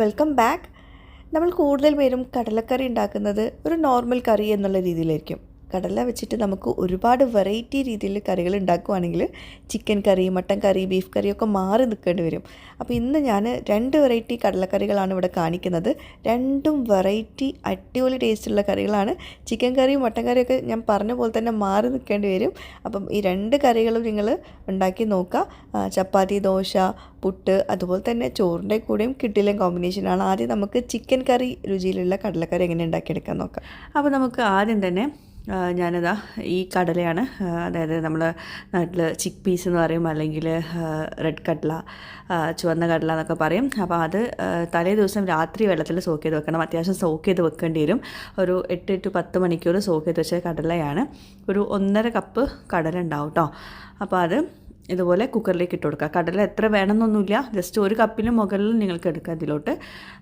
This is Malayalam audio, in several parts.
Welcome back. നമ്മൾ കൂടുതൽ പേരും കടലക്കറി ഉണ്ടാക്കുന്നത് ഒരു നോർമൽ കറി എന്നുള്ള രീതിയിലായിരിക്കും. കടല വെച്ചിട്ട് നമുക്ക് ഒരുപാട് വെറൈറ്റി രീതിയിൽ കറികൾ ഉണ്ടാക്കുവാണെങ്കിൽ ചിക്കൻ കറി മട്ടൻ കറി ബീഫ് കറി ഒക്കെ മാറി നിൽക്കേണ്ടി വരും. അപ്പോൾ ഇന്ന് ഞാൻ രണ്ട് വെറൈറ്റി കടലക്കറികളാണ് ഇവിടെ കാണിക്കുന്നത്. രണ്ടും വെറൈറ്റി അടിപൊളി ടേസ്റ്റുള്ള കറികളാണ്. ചിക്കൻ കറിയും മട്ടൻ കറിയൊക്കെ ഞാൻ പറഞ്ഞ പോലെ തന്നെ മാറി നിൽക്കേണ്ടി വരും. അപ്പം ഈ രണ്ട് കറികളും നിങ്ങൾ ഉണ്ടാക്കി നോക്കുക. ചപ്പാത്തി ദോശ പുട്ട് അതുപോലെ തന്നെ ചോറിന്റെ കൂടെയും കിട്ടില്ല കോമ്പിനേഷനാണ് ആദ്യം നമുക്ക് ചിക്കൻ കറി രുചിയിലുള്ള കടലക്കറി എങ്ങനെ ഉണ്ടാക്കിയെടുക്കാൻ നോക്കാം. അപ്പോൾ നമുക്ക് ആദ്യം തന്നെ ഞാനിതാ ഈ കടലയാണ്. അതായത് നമ്മൾ നാട്ടിൽ ചിക്ക് പീസ് എന്ന് പറയും അല്ലെങ്കിൽ റെഡ് കടല ചുവന്ന കടല എന്നൊക്കെ പറയും. അപ്പോൾ അത് തലേ ദിവസം രാത്രി വെള്ളത്തിൽ സോക്ക് ചെയ്ത് വെക്കണം. അത്യാവശ്യം സോക്ക് ചെയ്ത് വെക്കേണ്ടി വരും. ഒരു എട്ട് ടു പത്ത് മണിക്കൂർ സോക്ക് ചെയ്ത് വെച്ച കടലയാണ്. ഒരു ഒന്നര കപ്പ് കടല ഉണ്ടാവും കേട്ടോ അപ്പോൾ അത് ഇതുപോലെ കുക്കറിലേക്ക് ഇട്ട് കൊടുക്കുക. കടല എത്ര വേണമെന്നൊന്നുമില്ല. ജസ്റ്റ് ഒരു കപ്പിന് മുകളിൽ നിങ്ങൾക്ക് എടുക്കുക ഇതിലോട്ട്.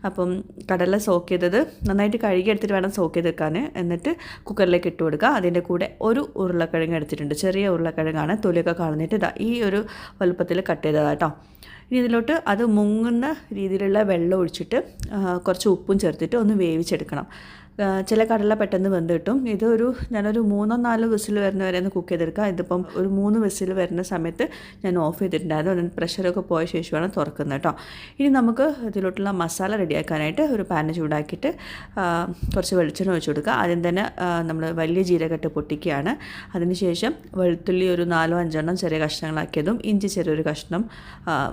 അപ്പം കടല സോക്ക് ചെയ്തത് നന്നായിട്ട് കഴുകി എടുത്തിട്ട് വേണം സോക്ക് ചെയ്തെടുക്കാൻ. എന്നിട്ട് കുക്കറിലേക്ക് ഇട്ട് കൊടുക്കുക. അതിന്റെ കൂടെ ഒരു ഉരുളക്കിഴങ്ങ് എടുത്തിട്ടുണ്ട്. ചെറിയ ഉരുളക്കിഴങ്ങാണ്. തൊലിയൊക്കെ കളഞ്ഞിട്ട് ഇതാ ഈ ഒരു വലുപ്പത്തിൽ കട്ട് ചെയ്തതാണ് കേട്ടോ. ഇനി ഇതിലോട്ട് അത് മുങ്ങുന്ന രീതിയിലുള്ള വെള്ളം ഒഴിച്ചിട്ട് കുറച്ച് ഉപ്പും ചേർത്തിട്ട് ഒന്ന് വേവിച്ചെടുക്കണം. ചില കടല പെട്ടെന്ന് വെന്ത് കിട്ടും. ഇതൊരു ഞാനൊരു മൂന്നോ നാലോ വിസിൽ വരുന്ന വരെ ഒന്ന് കുക്ക് ചെയ്തെടുക്കുക ഇതിപ്പം ഒരു മൂന്ന് വിസിൽ വരുന്ന സമയത്ത് ഞാൻ ഓഫ് ചെയ്തിട്ടുണ്ടായിരുന്നു. അതിന് പ്രഷറൊക്കെ പോയ ശേഷമാണ് തുറക്കുന്നത് കേട്ടോ. ഇനി നമുക്ക് ഇതിലോട്ടുള്ള മസാല റെഡിയാക്കാനായിട്ട് ഒരു പാന് ചൂടാക്കിയിട്ട് കുറച്ച് വെളിച്ചെണ്ണ ഒഴിച്ച് കൊടുക്കുക. ആദ്യം തന്നെ നമ്മൾ വലിയ ജീരകട്ട് പൊട്ടിക്കുകയാണ്. അതിനുശേഷം വെളുത്തുള്ളി ഒരു നാലോ അഞ്ചെണ്ണം ചെറിയ കഷ്ണങ്ങളാക്കിയതും ഇഞ്ചി ചെറിയൊരു കഷ്ണം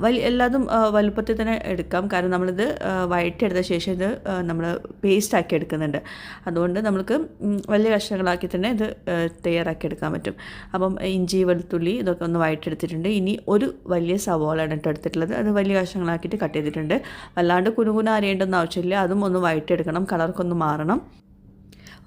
വലിയ എല്ലാതും വലുപ്പത്തിൽ തന്നെ എടുക്കാം. കാരണം നമ്മളിത് വയറ്റെടുത്ത ശേഷം ഇത് നമ്മൾ പേസ്റ്റ് ആക്കി എടുക്കുന്നുണ്ട്. അതുകൊണ്ട് നമുക്ക് വലിയ കഷ്ണങ്ങളാക്കി തന്നെ ഇത് തയ്യാറാക്കി എടുക്കാൻ പറ്റും. അപ്പം ഇഞ്ചി വെളുത്തുള്ളി ഇതൊക്കെ ഒന്ന് വഴറ്റെടുത്തിട്ടുണ്ട് ഇനി ഒരു വലിയ സവോളയാണ് ഇട്ട് എടുത്തിട്ടുള്ളത്. അത് വലിയ കഷ്ണങ്ങളാക്കിയിട്ട് കട്ട് ചെയ്തിട്ടുണ്ട്. വല്ലാണ്ട് കുനുകുന അരിയേണ്ടെന്ന് ആവശ്യമില്ല. അതും ഒന്ന് വഴറ്റെടുക്കണം കളർക്കൊന്ന് മാറണം.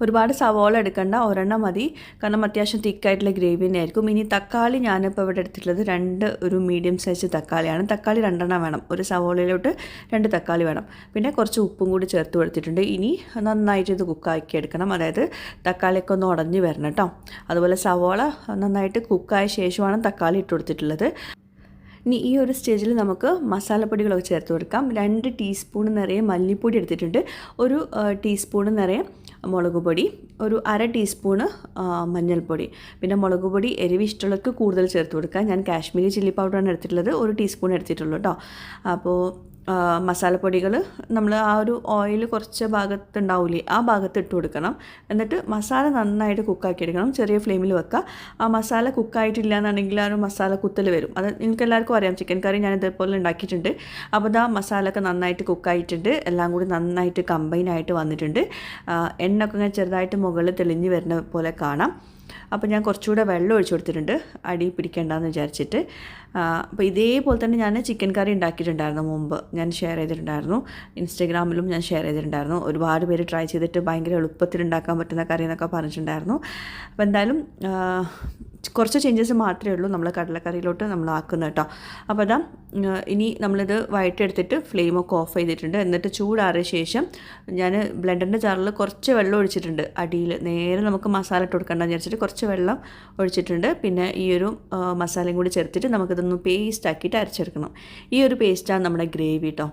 ഒരുപാട് സവോള എടുക്കേണ്ട ഒരെണ്ണം മതി. കാരണം അത്യാവശ്യം തിക്കായിട്ടുള്ള ഗ്രേവി തന്നെ ആയിരിക്കും ഇനി തക്കാളി ഞാനിപ്പോൾ ഇവിടെ എടുത്തിട്ടുള്ളത് രണ്ട് ഒരു മീഡിയം സൈസ് തക്കാളിയാണ്. തക്കാളി രണ്ടെണ്ണം വേണം. ഒരു സവോളയിലോട്ട് രണ്ട് തക്കാളി വേണം. പിന്നെ കുറച്ച് ഉപ്പും കൂടി ചേർത്ത് കൊടുത്തിട്ടുണ്ട്. ഇനി നന്നായിട്ട് ഇത് കുക്കാക്കി എടുക്കണം. അതായത് തക്കാളിയൊക്കെ ഒന്ന് ഉടഞ്ഞ് വരണം കേട്ടോ. അതുപോലെ സവോള നന്നായിട്ട് കുക്കായ ശേഷമാണ് തക്കാളി ഇട്ട് കൊടുത്തിട്ടുള്ളത്. ഇനി ഈ ഒരു സ്റ്റേജിൽ നമുക്ക് മസാലപ്പൊടികളൊക്കെ ചേർത്ത് കൊടുക്കാം. രണ്ട് ടീസ്പൂൺ നിറയെ മല്ലിപ്പൊടി എടുത്തിട്ടുണ്ട്. ഒരു ടീസ്പൂൺ നിറയെ മുളക് പൊടി. ഒരു അര ടീസ്പൂണ് മഞ്ഞൾപ്പൊടി. പിന്നെ മുളക് പൊടി എരിവ് ഇഷ്ടമുള്ളവർക്ക് കൂടുതൽ ചേർത്ത് കൊടുക്കുക ഞാൻ കാശ്മീരി ചില്ലി പൗഡറാണ് എടുത്തിട്ടുള്ളത്. ഒരു ടീസ്പൂൺ എടുത്തിട്ടുള്ളൂ കേട്ടോ അപ്പോൾ മസാലപ്പൊടികൾ നമ്മൾ ആ ഒരു ഓയിൽ കുറച്ച് ഭാഗത്തുണ്ടാവില്ലേ ആ ഭാഗത്ത് ഇട്ട് കൊടുക്കണം. എന്നിട്ട് മസാല നന്നായിട്ട് കുക്കാക്കി എടുക്കണം. ചെറിയ ഫ്ലെയിമിൽ വെക്കുക. ആ മസാല കുക്കായിട്ടില്ല എന്നുണ്ടെങ്കിൽ ആ ഒരു മസാല കുത്തൽ വരും. അത് നിങ്ങൾക്ക് എല്ലാവർക്കും അറിയാം. ചിക്കൻ കറി ഞാൻ ഇതേപോലെ ഉണ്ടാക്കിയിട്ടുണ്ട്. അപ്പോൾ ഇതാ മസാലയൊക്കെ നന്നായിട്ട് കുക്കായിട്ടുണ്ട് എല്ലാം കൂടി നന്നായിട്ട് കമ്പൈൻ ആയിട്ട് വന്നിട്ടുണ്ട്. എണ്ണ ഒക്കെ ഇങ്ങനെ ചെറുതായിട്ട് മുകളിൽ തെളിഞ്ഞ് വരുന്ന പോലെ കാണാം. അപ്പോൾ ഞാൻ കുറച്ചുകൂടെ വെള്ളം ഒഴിച്ചു കൊടുത്തിട്ടുണ്ട്. അടി പിടിക്കേണ്ടെന്ന് വിചാരിച്ചിട്ട്. അപ്പോൾ ഇതേപോലെ തന്നെ ഞാൻ ചിക്കൻ കറി ഉണ്ടാക്കിയിട്ടുണ്ടായിരുന്നു മുമ്പ്. ഞാൻ ഷെയർ ചെയ്തിട്ടുണ്ടായിരുന്നു. ഇൻസ്റ്റഗ്രാമിലും ഞാൻ ഷെയർ ചെയ്തിട്ടുണ്ടായിരുന്നു. ഒരുപാട് പേര് ട്രൈ ചെയ്തിട്ട് ഭയങ്കര എളുപ്പത്തിൽ ഉണ്ടാക്കാൻ പറ്റുന്ന കറി എന്നൊക്കെ പറഞ്ഞിട്ടുണ്ടായിരുന്നു. അപ്പോൾ എന്തായാലും കുറച്ച് ചേഞ്ചസ് മാത്രമേ ഉള്ളൂ നമ്മൾ കടലക്കറിയിലോട്ട് നമ്മൾ ആക്കുന്നത് കേട്ടോ. അപ്പോൾ അതാ ഇനി നമ്മളിത് ഫ്ലെയിം ഒക്കെ ഓഫ് ചെയ്തിട്ടുണ്ട്. എന്നിട്ട് ചൂടാറിയ ശേഷം ഞാൻ ബ്ലെൻഡറിന്റെ ജാറിൽ കുറച്ച് വെള്ളം ഒഴിച്ചിട്ടുണ്ട്. അടിയിൽ നേരെ നമുക്ക് മസാല ഇട്ട് കൊടുക്കണ്ടെന്ന് വിചാരിച്ചിട്ട് കുറച്ച് വെള്ളം ഒഴിച്ചിട്ടുണ്ട്. പിന്നെ ഈ ഒരു മസാലയും കൂടി ചേർത്തിട്ട് നമുക്കിതൊന്ന് പേസ്റ്റ് ആക്കിയിട്ട് അരച്ചെടുക്കണം. ഈ ഒരു പേസ്റ്റാണ് നമ്മുടെ ഗ്രേവി കേട്ടോ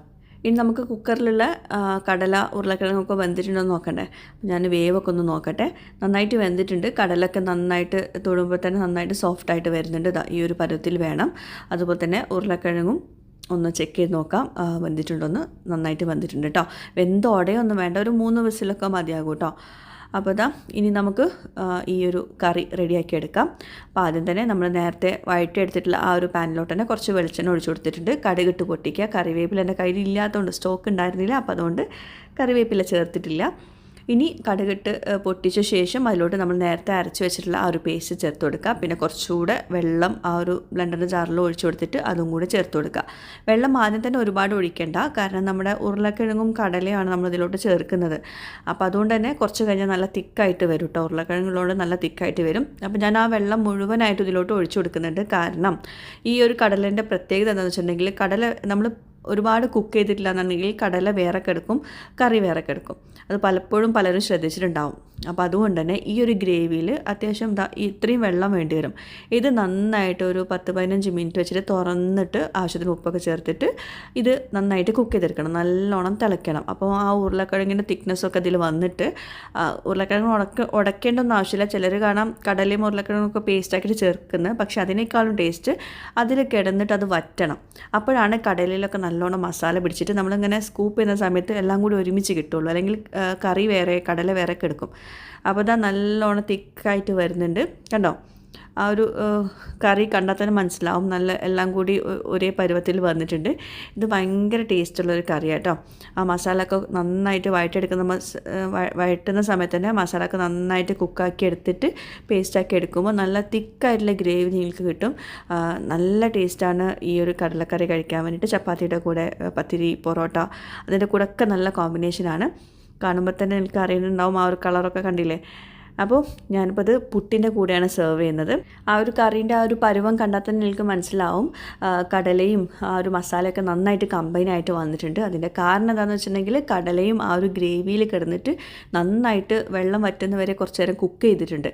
ഇനി നമുക്ക് കുക്കറിലുള്ള കടല ഉരുളക്കിഴങ്ങൊക്കെ വെന്തിട്ടുണ്ടോ എന്ന് നോക്കണ്ടേ. ഞാൻ വേവൊക്കെ ഒന്ന് നോക്കട്ടെ. നന്നായിട്ട് വെന്തിട്ടുണ്ട്. കടലൊക്കെ നന്നായിട്ട് തൊടുമ്പോൾ തന്നെ നന്നായിട്ട് സോഫ്റ്റായിട്ട് വരുന്നുണ്ട്. ഈ ഒരു പരുവത്തിൽ വേണം. അതുപോലെ തന്നെ ഉരുളക്കിഴങ്ങും ഒന്ന് ചെക്ക് ചെയ്ത് നോക്കാം. വെന്തിട്ടുണ്ടോ ഒന്ന് നന്നായിട്ട് വെന്തിട്ടുണ്ട് കേട്ടോ വെന്തോടെയൊന്നും വേണ്ട. ഒരു മൂന്ന് വിസിലൊക്കെ മതിയാകും കേട്ടോ അപ്പോൾ ഇതാ ഇനി നമുക്ക് ഈ ഒരു കറി റെഡിയാക്കി എടുക്കാം. അപ്പോൾ ആദ്യം തന്നെ നമ്മൾ നേരത്തെ വൈറ്റ് എടുത്തിട്ടുള്ള ആ ഒരു പാനിലോട്ട് തന്നെ കുറച്ച് വെളിച്ചെണ്ണ ഒഴിച്ചു കൊടുത്തിട്ടുണ്ട്. കടുകിട്ട് പൊട്ടിക്കുക. കറിവേപ്പില എന്റെ കയ്യിൽ ഇല്ലാത്തതുകൊണ്ട് സ്റ്റോക്ക് ഉണ്ടായിരുന്നില്ല. അപ്പോൾ അതുകൊണ്ട് കറിവേപ്പില ചേർത്തിട്ടില്ല. ഇനി കടുകിട്ട് പൊട്ടിച്ച ശേഷം അതിലോട്ട് നമ്മൾ നേരത്തെ അരച്ച് വെച്ചിട്ടുള്ള ആ ഒരു പേസ്റ്റ് ചേർത്ത് കൊടുക്കുക. പിന്നെ കുറച്ചുകൂടെ വെള്ളം ആ ഒരു ബ്ലെൻഡറിന്റെ ജാറിൽ ഒഴിച്ചു കൊടുത്തിട്ട് അതും കൂടെ ചേർത്ത് കൊടുക്കുക. വെള്ളം ആദ്യം തന്നെ ഒരുപാട് ഒഴിക്കേണ്ട. കാരണം നമ്മുടെ ഉരുളക്കിഴങ്ങും കടലയാണ് നമ്മൾ ഇതിലോട്ട് ചേർക്കുന്നത്. അപ്പോൾ അതുകൊണ്ട് തന്നെ കുറച്ച് കഴിഞ്ഞാൽ നല്ല തിക്കായിട്ട് വരും കേട്ടോ ഉരുളക്കിഴങ്ങിലോട്ട് നല്ല തിക്കായിട്ട് വരും. അപ്പോൾ ഞാൻ ആ വെള്ളം മുഴുവനായിട്ട് ഇതിലോട്ട് ഒഴിച്ചു കൊടുക്കുന്നുണ്ട്. കാരണം ഈ ഒരു കടലിന്റെ പ്രത്യേകത എന്താണെന്ന് വെച്ചിട്ടുണ്ടെങ്കിൽ കടല നമ്മൾ ഒരുപാട് കുക്ക് ചെയ്തിട്ടില്ല എന്നുണ്ടെങ്കിൽ കടല വേറെ കിടക്കും കറി വേറെ കിടക്കും അത് പലപ്പോഴും പലരും ശ്രദ്ധിച്ചിട്ടുണ്ടാവും. അപ്പോൾ അതുകൊണ്ട് തന്നെ ഈ ഒരു ഗ്രേവിയിൽ അത്യാവശ്യം ഇത്രയും വെള്ളം വേണ്ടി വരും. ഇത് നന്നായിട്ട് ഒരു പത്ത് പതിനഞ്ച് മിനിറ്റ് വെച്ചിട്ട് തുറന്നിട്ട് ആവശ്യത്തിന് ഉപ്പൊക്കെ ചേർത്തിട്ട് ഇത് നന്നായിട്ട് കുക്ക് ചെയ്തെടുക്കണം. നല്ലോണം തിളയ്ക്കണം. അപ്പോൾ ആ ഉരുളക്കിഴങ്ങിന്റെ തിക്നെസ്സൊക്കെ ഇതിൽ വന്നിട്ട് ഉരുളക്കിഴങ്ങ് ഉടക്ക ഉടക്കേണ്ടൊന്നും ആവശ്യമില്ല. ചിലർ കാണാം കടലയും ഉരുളക്കിഴങ്ങൊക്കെ പേസ്റ്റാക്കിയിട്ട് ചേർക്കുന്നത് പക്ഷേ അതിനേക്കാളും ടേസ്റ്റ് അതിൽ കിടന്നിട്ട് അത് വറ്റണം. അപ്പോഴാണ് കടലയിലൊക്കെ നല്ലോണം മസാല പിടിച്ചിട്ട് നമ്മളിങ്ങനെ സ്കൂപ്പ് ചെയ്യുന്ന സമയത്ത് എല്ലാം കൂടി ഒരുമിച്ച് കിട്ടുള്ളൂ. അല്ലെങ്കിൽ കറി വേറെ കടല വേറെ കിടക്കും അപ്പോൾ ഇതാ നല്ലോണം തിക്കായിട്ട് വരുന്നുണ്ട്. കണ്ടോ? ആ ഒരു കറി കണ്ടാൽ തന്നെ മനസ്സിലാവും. നല്ല എല്ലാം കൂടി ഒരേ പരുവത്തിൽ വന്നിട്ടുണ്ട്. ഇത് ഭയങ്കര ടേസ്റ്റുള്ളൊരു കറിയാണ് കേട്ടോ ആ മസാല ഒക്കെ നന്നായിട്ട് വഴറ്റെടുക്കുന്ന വഴറ്റുന്ന സമയത്ത് തന്നെ മസാല ഒക്കെ നന്നായിട്ട് കുക്കാക്കി എടുത്തിട്ട് പേസ്റ്റാക്കി എടുക്കുമ്പോൾ നല്ല തിക്കായിട്ടുള്ള ഗ്രേവി നിങ്ങൾക്ക് കിട്ടും. നല്ല ടേസ്റ്റാണ് ഈ ഒരു കടലക്കറി കഴിക്കാൻ വേണ്ടിയിട്ട്. ചപ്പാത്തിയുടെ കൂടെ പത്തിരി പൊറോട്ട അതിന്റെ കൂടെ ഒക്കെ നല്ല കോമ്പിനേഷനാണ്. കാണുമ്പോൾ തന്നെ എനിക്ക് അറിയുന്നുണ്ടാവും ആ ഒരു കളറൊക്കെ കണ്ടില്ലേ? അപ്പോൾ ഞാനിപ്പോൾ അത് പുട്ടിന്റെ കൂടെയാണ് സെർവ് ചെയ്യുന്നത്. ആ ഒരു കറീന്റെ ആ ഒരു പരുവം കണ്ടാൽ തന്നെ എനിക്ക് മനസ്സിലാവും. കടലയും ആ ഒരു മസാലയൊക്കെ നന്നായിട്ട് കമ്പൈൻ ആയിട്ട് വന്നിട്ടുണ്ട്. അതിന്റെ കാരണം എന്താണെന്ന് വെച്ചിട്ടുണ്ടെങ്കിൽ കടലയും ആ ഒരു ഗ്രേവിയിൽ കിടന്നിട്ട് നന്നായിട്ട് വെള്ളം വറ്റുന്നവരെ കുറച്ച് നേരം കുക്ക് ചെയ്തിട്ടുണ്ട്.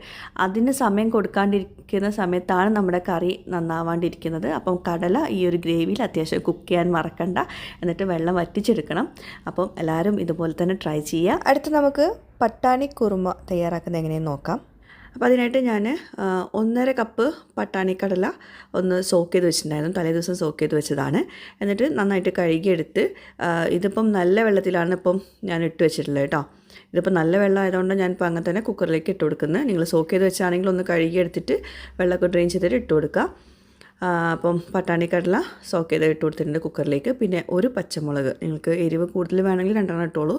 അതിന് സമയം കൊടുക്കാണ്ടിരിക്കുന്ന സമയത്താണ് നമ്മുടെ കറി നന്നാവാണ്ടിരിക്കുന്നത്. അപ്പം കടല ഈ ഒരു ഗ്രേവിയിൽ അത്യാവശ്യം കുക്ക് ചെയ്യാൻ മറക്കണ്ട. എന്നിട്ട് വെള്ളം വറ്റിച്ചെടുക്കണം. അപ്പം എല്ലാവരും ഇതുപോലെ തന്നെ ട്രൈ ചെയ്യുക. അടുത്ത് നമുക്ക് പട്ടാണി കുറുമ തയ്യാറാക്കുന്നത് എങ്ങനെയെന്ന് നോക്കാം. അപ്പോൾ അതിനായിട്ട് ഞാൻ ഒന്നര കപ്പ് പട്ടാണി കടല ഒന്ന് സോക്ക് ചെയ്ത് വെച്ചിട്ടുണ്ടായിരുന്നു. തലേ ദിവസം സോക്ക് ചെയ്ത് വെച്ചതാണ്. എന്നിട്ട് നന്നായിട്ട് കഴുകിയെടുത്ത് ഇതിപ്പം നല്ല വെള്ളത്തിലാണ് ഇപ്പം ഞാൻ ഇട്ട് വെച്ചിട്ടുള്ളത് കേട്ടോ. ഇതിപ്പോൾ നല്ല വെള്ളം ആയതുകൊണ്ട് ഞാനിപ്പോൾ അങ്ങനെ തന്നെ കുക്കറിലേക്ക് ഇട്ട് കൊടുക്കുന്നത് നിങ്ങൾ സോക്ക് ചെയ്ത് വെച്ചാണെങ്കിൽ ഒന്ന് കഴുകിയെടുത്തിട്ട് വെള്ളമൊക്കെ ഡ്രെയിൻ ചെയ്തിട്ട് ഇട്ട് കൊടുക്കുക. അപ്പം പട്ടാണി കടല സോക്ക് ചെയ്ത് ഇട്ട് കൊടുത്തിട്ടുണ്ട് കുക്കറിലേക്ക് പിന്നെ ഒരു പച്ചമുളക്. നിങ്ങൾക്ക് എരിവ് കൂടുതൽ വേണമെങ്കിൽ രണ്ടെണ്ണം ഇട്ടോളൂ.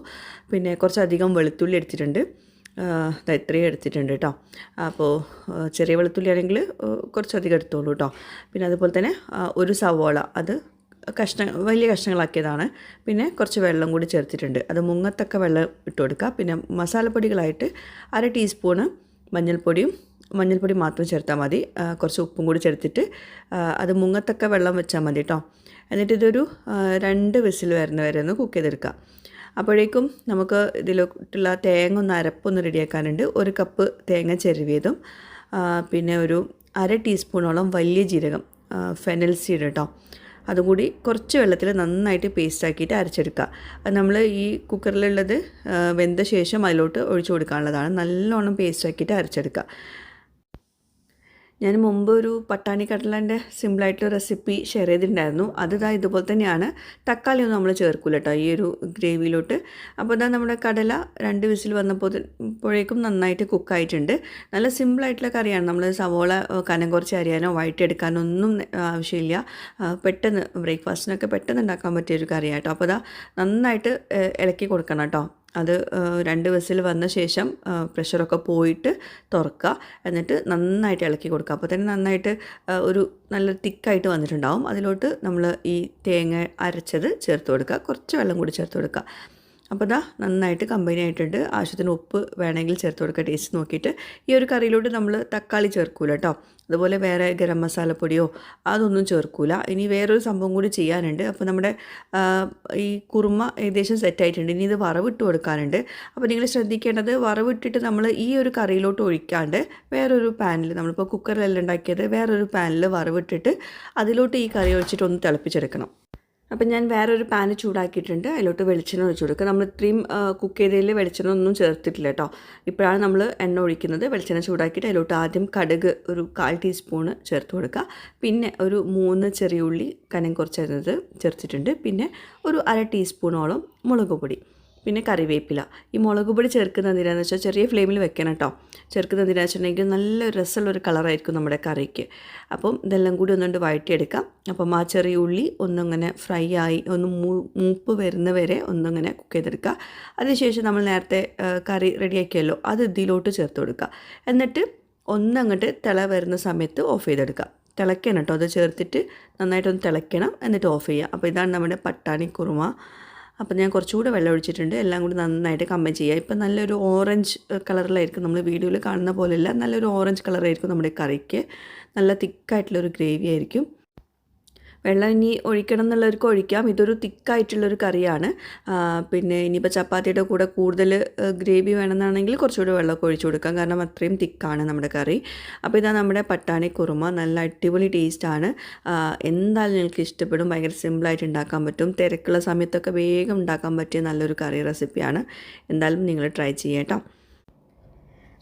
പിന്നെ കുറച്ചധികം വെളുത്തുള്ളി എടുത്തിട്ടുണ്ട്. ഇത്രയും എടുത്തിട്ടുണ്ട് കേട്ടോ അപ്പോൾ ചെറിയ വെളുത്തുള്ളി ആണെങ്കിൽ കുറച്ചധികം എടുത്തോളൂ കേട്ടോ പിന്നെ അതുപോലെ തന്നെ ഒരു സവോള. അത് കഷ്ണ വലിയ കഷ്ണങ്ങളാക്കിയതാണ്. പിന്നെ കുറച്ച് വെള്ളം കൂടി ചേർത്തിട്ടുണ്ട്. അത് മുങ്ങത്തക്ക വെള്ളം ഇട്ട് കൊടുക്കുക. പിന്നെ മസാലപ്പൊടികളായിട്ട് അര ടീസ്പൂണ് മഞ്ഞൾപ്പൊടിയും മഞ്ഞൾപ്പൊടി മാത്രം ചേർത്താൽ മതി. കുറച്ച് ഉപ്പും കൂടി ചേർത്തിട്ട് അത് മുങ്ങത്തക്ക വെള്ളം വെച്ചാൽ മതി കേട്ടോ എന്നിട്ട് ഇതൊരു രണ്ട് വിസിൽ വരുന്ന വരെ ഒന്ന് കുക്ക് ചെയ്തെടുക്കുക അപ്പോഴേക്കും നമുക്ക് ഇതിലോട്ടുള്ള തേങ്ങ ഒന്ന് അരപ്പൊന്ന് റെഡിയാക്കാനുണ്ട്. ഒരു കപ്പ് തേങ്ങ ചെരുവിയതും പിന്നെ ഒരു അര ടീസ്പൂണോളം വലിയ ജീരകം ഫെനൽ സീഡ് കേട്ടോ അതും കൂടി കുറച്ച് വെള്ളത്തിൽ നന്നായിട്ട് പേസ്റ്റ് ആക്കിയിട്ട് അരച്ചെടുക്കുക. അത് നമ്മൾ ഈ കുക്കറിലുള്ളത് വെന്ത ശേഷം അതിലോട്ട് ഒഴിച്ചു കൊടുക്കാനുള്ളതാണ്. നല്ലോണം പേസ്റ്റ് ആക്കിയിട്ട് അരച്ചെടുക്കുക. ഞാൻ മുമ്പ് ഒരു പട്ടാണി കടലന്റെ സിമ്പിളായിട്ടുള്ള റെസിപ്പി ഷെയർ ചെയ്തിട്ടുണ്ടായിരുന്നു. അത് ഇതാ ഇതുപോലെ തന്നെയാണ്. തക്കാളി ഒന്നും നമ്മൾ ചേർക്കില്ല കേട്ടോ ഈ ഒരു ഗ്രേവിയിലോട്ട്. അപ്പോൾ ഇതാ നമ്മുടെ കടല രണ്ട് വിസിൽ വന്നപ്പോൾ പ്പോഴേക്കും നന്നായിട്ട് കുക്കായിട്ടുണ്ട് നല്ല സിമ്പിളായിട്ടുള്ള കറിയാണ്. നമ്മൾ സവോള കനം കുറച്ച് അരിയാനോ വഴറ്റിയെടുക്കാനോ ഒന്നും ആവശ്യമില്ല. പെട്ടെന്ന് ബ്രേക്ക്ഫാസ്റ്റിനൊക്കെ പെട്ടെന്ന് ഉണ്ടാക്കാൻ പറ്റിയ ഒരു കറിയാണ് കേട്ടോ അപ്പോൾ ഇതാ നന്നായിട്ട് ഇളക്കി കൊടുക്കണം കേട്ടോ അത് രണ്ട് വിസിൽ വന്ന ശേഷം പ്രഷറൊക്കെ പോയിട്ട് തുറക്കുക എന്നിട്ട് നന്നായിട്ട് ഇളക്കി കൊടുക്കുക അപ്പോൾ തന്നെ നന്നായിട്ട് ഒരു നല്ല തിക്കായിട്ട് വന്നിട്ടുണ്ടാവും. അതിലോട്ട് നമ്മൾ ഈ തേങ്ങ അരച്ചത് ചേർത്ത് കൊടുക്കുക കുറച്ച് വെള്ളം കൂടി ചേർത്ത് കൊടുക്കുക അപ്പോൾ ഇതാ നന്നായിട്ട് കമ്പനി ആയിട്ടുണ്ട്. ആവശ്യത്തിന് ഉപ്പ് വേണമെങ്കിൽ ചേർത്ത് കൊടുക്കുക ടേസ്റ്റ് നോക്കിയിട്ട്. ഈ ഒരു കറിയിലോട്ട് നമ്മൾ തക്കാളി ചേർക്കൂല കേട്ടോ അതുപോലെ വേറെ ഗരം മസാലപ്പൊടിയോ അതൊന്നും ചേർക്കൂല. ഇനി വേറൊരു സംഭവം കൂടി ചെയ്യാനുണ്ട്. അപ്പോൾ നമ്മുടെ ഈ കുറുമ ഏകദേശം സെറ്റായിട്ടുണ്ട് ഇനി ഇത് വറവിട്ട് കൊടുക്കാനുണ്ട്. അപ്പോൾ നിങ്ങൾ ശ്രദ്ധിക്കേണ്ടത് വറവിട്ടിട്ട് നമ്മൾ ഈ ഒരു കറിയിലോട്ട് ഒഴിക്കാണ്ട് വേറൊരു പാനിൽ നമ്മളിപ്പോൾ കുക്കറിലെല്ലാം ഉണ്ടാക്കിയത് വേറൊരു പാനിൽ വറവിട്ടിട്ട് അതിലോട്ട് ഈ കറി ഒഴിച്ചിട്ട് ഒന്ന് തിളപ്പിച്ചെടുക്കണം. അപ്പം ഞാൻ വേറൊരു പാന് ചൂടാക്കിയിട്ടുണ്ട്. അതിലോട്ട് വെളിച്ചെണ്ണ ഒഴിച്ചു കൊടുക്കുക. നമ്മൾ ഇത്രയും കുക്ക് ചെയ്തതിൽ വെളിച്ചെണ്ണ ഒന്നും ചേർത്തിട്ടില്ല കേട്ടോ. ഇപ്പോഴാണ് നമ്മൾ എണ്ണ ഒഴിക്കുന്നത്. വെളിച്ചെണ്ണ ചൂടാക്കിയിട്ട് അതിലോട്ട് ആദ്യം കടുക് ഒരു കാൽ ടീസ്പൂണ് ചേർത്ത് കൊടുക്കുക. പിന്നെ ഒരു മൂന്ന് ചെറിയ ഉള്ളി കനം കുറച്ചത് ചേർത്തിട്ടുണ്ട്. പിന്നെ ഒരു അര ടീസ്പൂണോളം മുളക് പൊടി. പിന്നെ കറിവേപ്പില. ഈ മുളക് പൊടി ചേർക്കുന്നത് എന്തിനാന്ന് വെച്ചാൽ ചെറിയ ഫ്ലെയിമിൽ വെക്കണം കേട്ടോ ചേർക്കുന്നത് എന്തിനാന്ന് വെച്ചിട്ടുണ്ടെങ്കിൽ നല്ലൊരു രസമുള്ളൊരു കളറായിരിക്കും നമ്മുടെ കറിക്ക്. അപ്പം ഇതെല്ലാം കൂടി ഒന്നുകൊണ്ട് വഴറ്റിയെടുക്കാം. അപ്പം ആ ചെറിയ ഉള്ളി ഒന്നിങ്ങനെ ഫ്രൈ ആയി ഒന്ന് മൂപ്പ് വരുന്നവരെ ഒന്നിങ്ങനെ കുക്ക് ചെയ്തെടുക്കുക. അതിനുശേഷം നമ്മൾ നേരത്തെ കറി റെഡിയാക്കിയല്ലോ അത് ഇതിലോട്ട് ചേർത്ത് കൊടുക്കുക. എന്നിട്ട് ഒന്നങ്ങോട്ട് തിള വരുന്ന സമയത്ത് ഓഫ് ചെയ്തെടുക്കുക. തിളയ്ക്കണം കേട്ടോ അത് ചേർത്തിട്ട് നന്നായിട്ടൊന്ന് തിളയ്ക്കണം. എന്നിട്ട് ഓഫ് ചെയ്യുക. അപ്പോൾ ഇതാണ് നമ്മുടെ പട്ടാണി കുറുമ. അപ്പം ഞാൻ കുറച്ചുകൂടെ വെള്ളം ഒഴിച്ചിട്ടുണ്ട്. എല്ലാം കൂടി നന്നായിട്ട് കമ്പൈൻ ചെയ്യുക. ഇപ്പം നല്ലൊരു ഓറഞ്ച് കളറിലായിരിക്കും നമ്മൾ വീഡിയോയിൽ കാണുന്ന പോലെയല്ല. നല്ലൊരു ഓറഞ്ച് കളറായിരിക്കും നമ്മുടെ കറിക്ക്. നല്ല തിക്കായിട്ടുള്ളൊരു ഗ്രേവി ആയിരിക്കും. വെള്ളം ഇനി ഒഴിക്കണം എന്നുള്ളവർക്ക് ഒഴിക്കാം. ഇതൊരു തിക്കായിട്ടുള്ളൊരു കറിയാണ്. പിന്നെ ഇനിയിപ്പോൾ ചപ്പാത്തിയുടെ കൂടെ കൂടുതൽ ഗ്രേവി വേണമെന്നാണെങ്കിൽ കുറച്ചുകൂടി വെള്ളമൊക്കെ ഒഴിച്ചു കൊടുക്കാം. കാരണം അത്രയും തിക്കാണ് നമ്മുടെ കറി. അപ്പോൾ ഇതാ നമ്മുടെ പട്ടാണി കുറുമ. നല്ല അടിപൊളി ടേസ്റ്റാണ്. എന്തായാലും നിങ്ങൾക്ക് ഇഷ്ടപ്പെടും. ഭയങ്കര സിമ്പിളായിട്ട് ഉണ്ടാക്കാൻ പറ്റും. തിരക്കുള്ള സമയത്തൊക്കെ വേഗം ഉണ്ടാക്കാൻ പറ്റിയ നല്ലൊരു കറി റെസിപ്പിയാണ്. എന്തായാലും നിങ്ങൾ ട്രൈ ചെയ്യേട്ടോ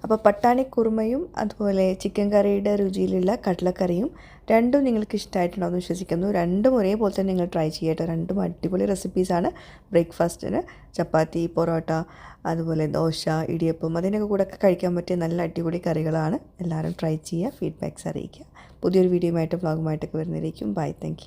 അപ്പോൾ പട്ടാണി കുറുമയും അതുപോലെ ചിക്കൻ കറിയുടെ രുചിയിലുള്ള കടലക്കറിയും രണ്ടും നിങ്ങൾക്ക് ഇഷ്ടമായിട്ടുണ്ടാവുമെന്ന് വിശ്വസിക്കുന്നു. രണ്ടും ഒരേപോലെ തന്നെ നിങ്ങൾ ട്രൈ ചെയ്യട്ടോ. രണ്ടും അടിപൊളി റെസിപ്പീസാണ് ബ്രേക്ക്ഫാസ്റ്റിന് ചപ്പാത്തി പൊറോട്ട അതുപോലെ ദോശ ഇടിയപ്പം അതിനൊക്കെ കൂടെ കഴിക്കാൻ പറ്റിയ നല്ല അടിപൊളി കറികളാണ്. എല്ലാവരും ട്രൈ ചെയ്യുക ഫീഡ്ബാക്ക്സ് അറിയിക്കുക. പുതിയൊരു വീഡിയോയുമായിട്ട് വ്ളോഗുമായിട്ടൊക്കെ വരുന്നതായിരിക്കും. Bye thank